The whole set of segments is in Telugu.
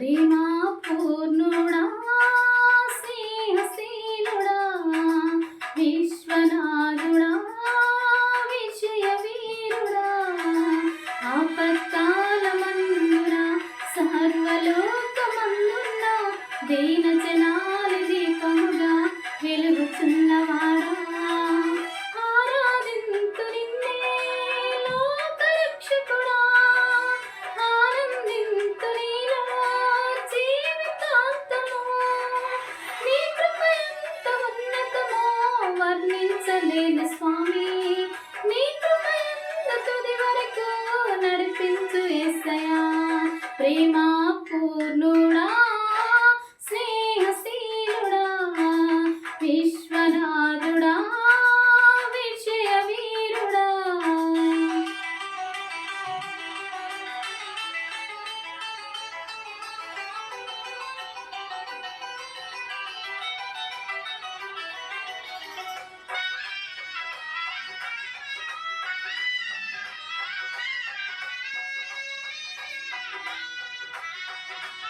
Prima Thank you.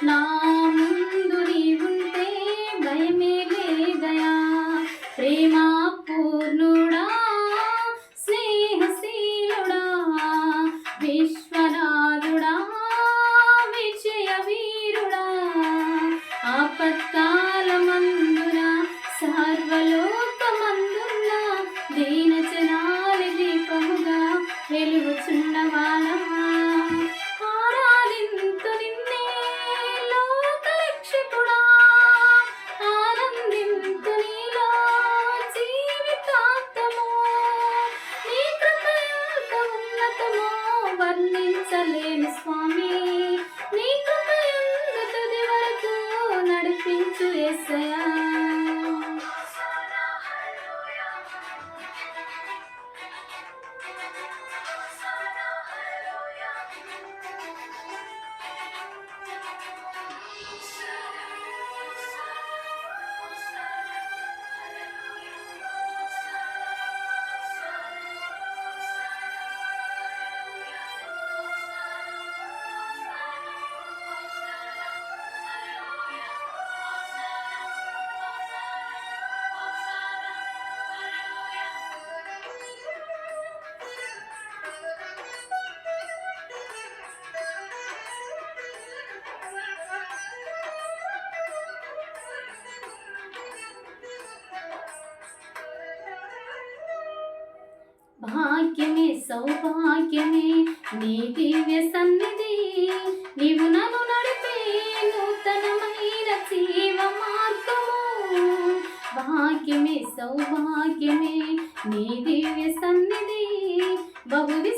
நான் సౌభాగ్యమే. నీ దివ్య సన్నిధి నీవు నన్ను నడిపే నూతనమైన జీవ మార్గము భాగ్యమే సౌభాగ్యమే. నీ దివ్య సన్నిధి బహువి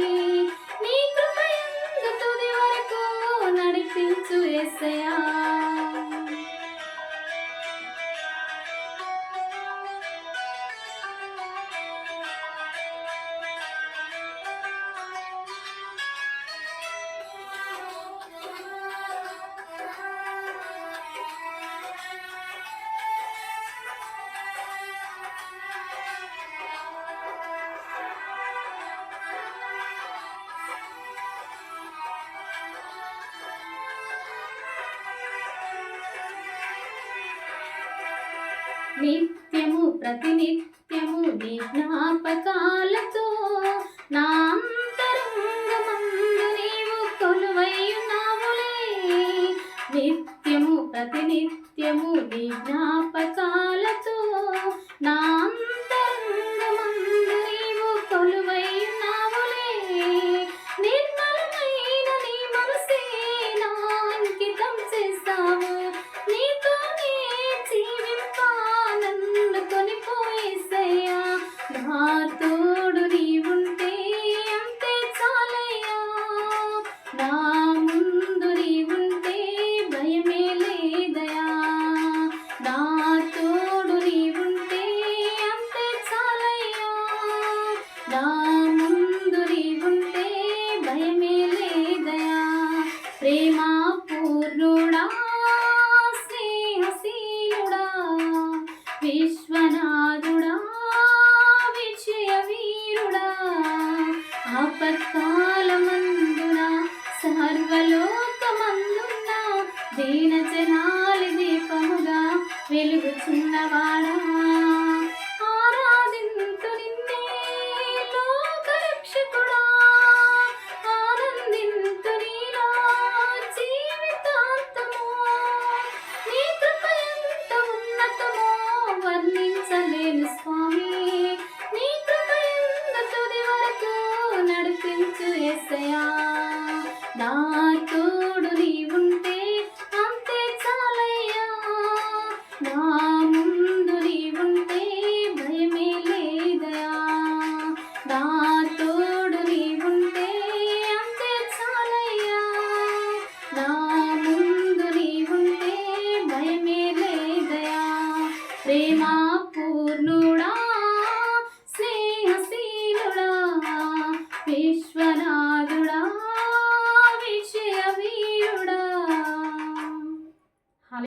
నిత్యము ప్రతినిత్యము నీ జ్ఞాపకాలతో నా అంతరంగమందు నీవు కొలువైనావులే. నిత్యము ప్రతినిత్యము నీ జ్ఞాపకాల Arthur.